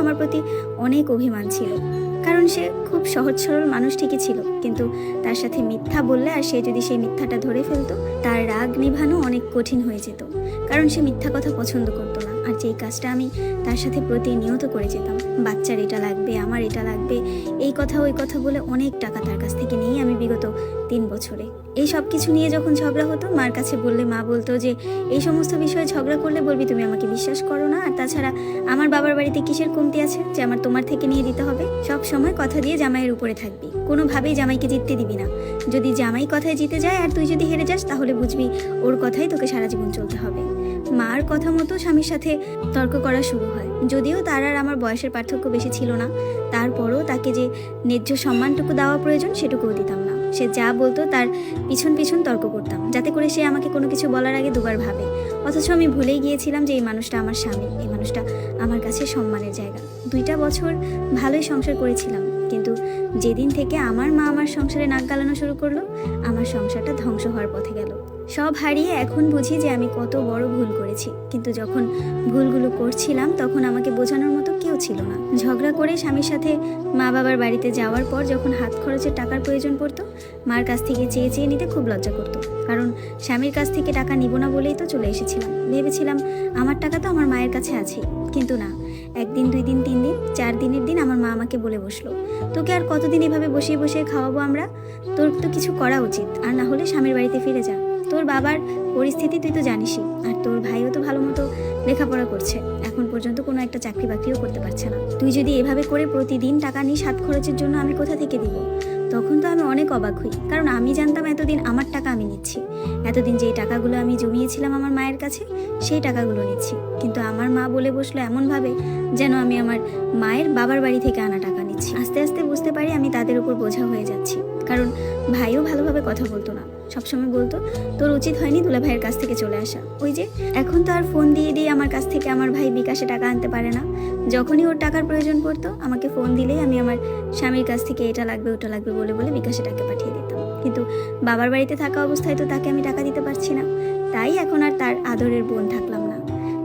আমার প্রতি অনেক অভিমান ছিল। কারণ সে খুব সহজ সরল মানুষ ঠিকই ছিল। কিন্তু তার সাথে মিথ্যা বললে আর সে যদি সেই মিথ্যাটা ধরে ফেলতো, তার রাগ নিভানো অনেক কঠিন হয়ে যেত। কারণ সে মিথ্যা কথা পছন্দ করতো না। আর যেই কাজটা আমি তার সাথে প্রতিনিয়ত করে যেতাম, বাচ্চার এটা লাগবে, আমার এটা লাগবে, এই কথা ওই কথা বলে অনেক টাকা তার কাছ থেকে নিয়েই আমি বিগত তিন বছরে। এই সব কিছু নিয়ে যখন ঝগড়া হতো, মার কাছে বললে, মা বলতো যে, এই সমস্ত বিষয়ে ঝগড়া করলে বলবি তুমি আমাকে বিশ্বাস করো না। আর তাছাড়া আমার বাবার বাড়িতে কিসের কমতি আছে? যে আমার তোমার থেকে নিয়ে দিতে হবে। সব সময় কথা দিয়ে জামাইয়ের উপরে থাকবি। কোনোভাবেই জামাইকে জিততে দিবি না। যদি জামাই কথায় জিতে যায় আর তুই যদি হেরে যাস, তাহলে বুঝবি ওর কথাই তোকে সারা জীবন চলতে হবে। মার কথা মতো স্বামীর সাথে তর্ক করা শুরু হয়। যদিও তার আর আমার বয়সের পার্থক্য বেশি ছিল না। তারপরও তাকে যে ন্যায্য সম্মানটুকু দেওয়া প্রয়োজন সেটুকুও দিতাম না। সে যা বলতো তার পিছন পিছন তর্ক করতাম, যাতে করে সে আমাকে কোনো কিছু বলার আগে দুবার ভাবে। অথচ আমি ভুলেই গিয়েছিলাম যে এই মানুষটা আমার স্বামী, এই মানুষটা আমার কাছে সম্মানের জায়গা। দুইটা বছর ভালোই সংসার করেছিলাম, কিন্তু যেদিন থেকে আমার মা আমার সংসারে নাক গালানো শুরু করল, আমার সংসারটা ধ্বংস হওয়ার পথে গেল। সব হারিয়ে এখন বুঝি যে আমি কত বড় ভুল করেছি। কিন্তু যখন ভুলগুলো করছিলাম, তখন আমাকে বোঝানোর মতো কেউ ছিল না। ঝগড়া করে স্বামীর সাথে মা বাবার বাড়িতে যাওয়ার পর যখন হাত খরচের টাকার প্রয়োজন পড়তো, মার কাছ থেকে চেয়ে চেয়ে নিতে খুব লজ্জা করতো। কারণ স্বামীর কাছ থেকে টাকা নিব না বলেই তো চলে এসেছিলাম। ভেবেছিলাম, আমার টাকা তো আমার মায়ের কাছে আছেই। কিন্তু না, একদিন, দুই দিন, তিন দিন, চার দিনের দিন আমার মা আমাকে বলে বসল, তোকে আর কতদিন এভাবে বসিয়ে বসিয়ে খাওয়াবো আমরা? তোর তো কিছু করা উচিত। আর না হলে স্বামীর বাড়িতে ফিরে যা। তোর বাবার পরিস্থিতি তুই তো জানিসই, আর তোর ভাইও তো ভালো মতো লেখাপড়া করছে। এখন পর্যন্ত কোনো একটা চাকরি বাকরিও করতে পারছে না। তুই যদি এভাবে করে প্রতিদিন টাকা নিস হাত খরচের জন্য আমি কোথা থেকে দিব? তখন তো আমি অনেক অবাক হই, কারণ আমি জানতাম এতদিন আমার টাকা আমি নিচ্ছি। এতদিন যেই টাকাগুলো আমি জমিয়েছিলাম আমার মায়ের কাছে, সেই টাকাগুলো নিচ্ছি। কিন্তু আমার মা বলে বসল এমনভাবে যেন আমি আমার মায়ের বাবার বাড়ি থেকে আনা টাকা নিচ্ছি আস্তে আস্তে বুঝতে পারি আমি তাদের উপর বোঝা হয়ে যাচ্ছি। কারণ ভাইও ভালোভাবে কথা বলতো না। সবসময় বলতো, তোর উচিত হয়নি দুলা ভাইয়ের কাছ থেকে চলে আসা। ওই যে, এখন তো আর ফোন দিয়ে দিয়ে আমার কাছ থেকে আমার ভাই বিকাশে টাকা আনতে পারে না। যখনই ওর টাকার প্রয়োজন পড়তো, আমাকে ফোন দিলেই আমি আমার স্বামীর কাছ থেকে এটা লাগবে, ওটা লাগবে বলে বলে বিকাশে টাকা পাঠিয়ে দিতাম। কিন্তু বাবার বাড়িতে থাকা অবস্থায় তো তাকে আমি টাকা দিতে পারছি না। তাই এখন আর তার আদরের বোন থাকলাম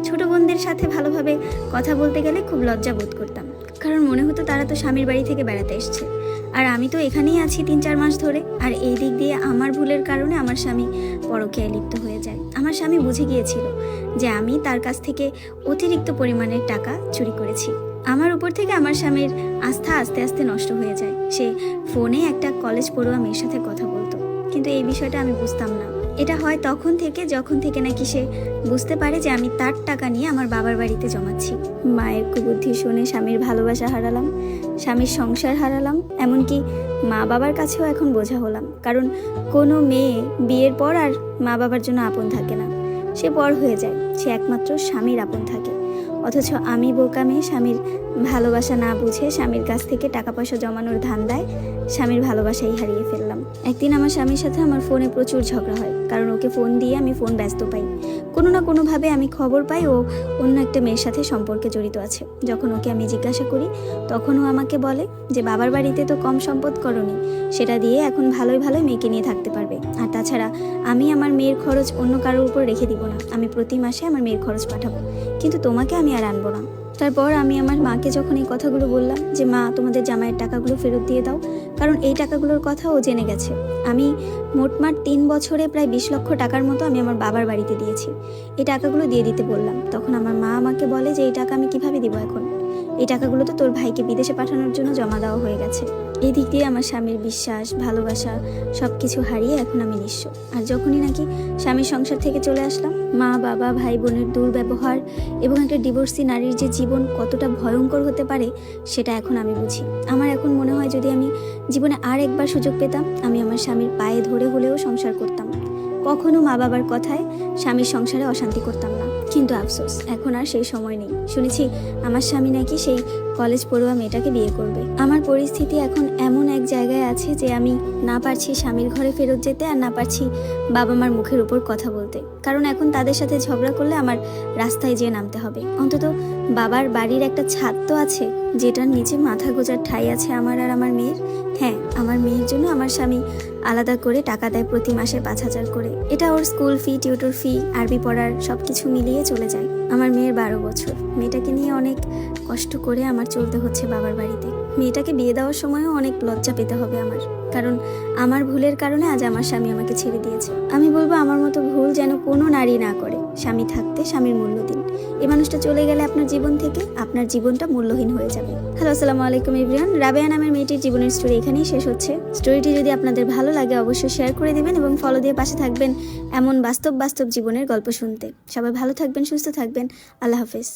ছোট বোনদের সাথে ভালোভাবে কথা বলতে গেলে খুব লজ্জা বোধ করতাম। কারণ মনে হতো তারা তো স্বামীর বাড়ি থেকে বেড়াতে এসছে। আর আমি তো এখানেই আছি তিন চার মাস ধরে। আর এই দিক দিয়ে আমার ভুলের কারণে আমার স্বামী পরকীয়ায় লিপ্ত হয়ে যায়। আমার স্বামী বুঝে গিয়েছিল যে আমি তার কাছ থেকে অতিরিক্ত পরিমাণের টাকা চুরি করেছি। আমার উপর থেকে আমার স্বামীর আস্থা আস্তে আস্তে নষ্ট হয়ে যায়। সে ফোনে একটা কলেজ পড়ুয়া মেয়ের সাথে কথা বলতো। কিন্তু এই বিষয়টা আমি বুঝতাম না। এটা হয় তখন থেকে, যখন থেকে নাকি সে বুঝতে পারে যে আমি তার টাকা নিয়ে আমার বাবার বাড়িতে জমাচ্ছি। মায়ের কুবুদ্ধি শুনে স্বামীর ভালোবাসা হারালাম, স্বামীর সংসার হারালাম, এমনকি মা বাবার কাছেও এখন বোঝা হলাম। কারণ কোনো মেয়ে বিয়ের পর আর মা বাবার জন্য আপন থাকে না। সে বড় হয়ে যায়, সে একমাত্র স্বামীর আপন থাকে। অথচ আমি বোকা মেয়ে, স্বামীর ভালোবাসা না বুঝে স্বামীর কাছ থেকে টাকা পয়সা জমানোর ধান্দায় স্বামীর ভালোবাসাই হারিয়ে ফেললাম। একদিন আমার স্বামীর সাথে আমার ফোনে প্রচুর ঝগড়া হয়, কারণ ওকে ফোন দিয়ে আমি ফোন ব্যস্ত পাই। কোনো না কোনোভাবে আমি খবর পাই ও অন্য একটা মেয়ের সাথে সম্পর্কে জড়িত আছে। যখন ওকে আমি জিজ্ঞাসা করি, তখন ও আমাকে বলে যে, বাবার বাড়িতে তো কম সম্পদ করনি, সেটা দিয়ে এখন ভালোই ভালোই মেয়েকে নিয়ে থাকতে পারবে। আর তাছাড়া আমি আমার মেয়ের খরচ অন্য কারোর উপর রেখে দিব না। আমি প্রতি মাসে আমার মেয়ের খরচ পাঠাবো। কিন্তু তোমাকে আমি আর আনব না। তারপর আমি আমার মাকে যখন এই কথাগুলো বললাম যে, মা, তোমাদের জামাইয়ের টাকাগুলো ফেরত দিয়ে দাও। কারণ এই টাকাগুলোর কথা ও জেনে গেছে। আমি মোটমাট তিন বছরে প্রায় বিশ লক্ষ টাকার মতো আমি আমার বাবার বাড়িতে দিয়েছি। এই টাকাগুলো দিয়ে দিতে বললাম। তখন আমার মা আমাকে বলে যে, এই টাকা আমি কীভাবে দিব এখন? এই টাকাগুলো তো তোর ভাইকে বিদেশে পাঠানোর জন্য জমা দেওয়া হয়ে গেছে। এই দিক দিয়ে আমার স্বামীর বিশ্বাস, ভালোবাসা সব কিছু হারিয়ে এখন আমি নিঃস্ব। আর যখনই নাকি স্বামীর সংসার থেকে চলে আসলাম, মা, বাবা ভাই বোনের দুর্ব্যবহার এবং একটা ডিভোর্সি নারীর যে জীবন কতটা ভয়ঙ্কর হতে পারে, সেটা এখন আমি বুঝি। আমার এখন মনে হয় যদি আমি জীবনে আর একবার সুযোগ পেতাম, আমি আমার স্বামীর পায়ে ধরে হলেও সংসার করতাম কখনো মা বাবার কথায় স্বামীর সংসারে অশান্তি করতাম না। কিন্তু আফসোস, এখন আর সেই সময় নেই। শুনেছি, আমার স্বামী নাকি সেই কলেজ পড়ুয়া মেয়েটাকে বিয়ে করবে। আমার পরিস্থিতি এখন এমন এক জায়গায় আছে যে আমি না পারছি স্বামীর ঘরে ফেরত যেতে আর না পারছি বাবা মার মুখের উপর কথা বলতে। কারণ এখন তাদের সাথে ঝগড়া করলে আমার রাস্তায় যেয়ে নামতে হবে। অন্তত বাবার বাড়ির একটা ছাদ তো আছে, যেটার নিচে মাথা গোজার ঠাই আছে আমার আর আমার মেয়ের। হ্যাঁ আমার মেয়ের জন্য আমার স্বামী আলাদা করে টাকা দেয় প্রতি মাসে পাঁচ হাজার করে। এটা ওর স্কুল ফি, টিউটর ফি আরবি পড়ার সব কিছু মিলিয়ে চলে যায়। আমার মেয়ের বারো বছর। মেয়েটাকে নিয়ে অনেক কষ্ট করে আমার চলতে হচ্ছে বাবার বাড়িতে। মেয়েটাকে বিয়ে দেওয়ার সময়ও অনেক লজ্জা পেতে হবে আমার। কারণ আমার ভুলের কারণে আজ আমার স্বামী আমাকে ছেড়ে দিয়েছে। আমি বলব আমার মতো ভুল যেন কোনো নারী না করে। স্বামী থাকতে স্বামীর মূল্য দিন। এই মানুষটা চলে গেলে আপনার জীবন থেকে আপনার জীবনটা মূল্যহীন হয়ে যাবে। হ্যালো, আসসালামু আলাইকুম ইব্রিয়ান রাবেয়া নামের মেয়েটির জীবনের স্টোরি এখানেই শেষ হচ্ছে। স্টোরিটি যদি আপনাদের ভালো লাগে অবশ্যই শেয়ার করে দিবেন এবং ফলো দিয়ে পাশে থাকবেন এমন বাস্তব বাস্তব জীবনের গল্প শুনতে। সবাই ভালো থাকবেন, সুস্থ থাকবেন। আল্লাহ হাফেজ।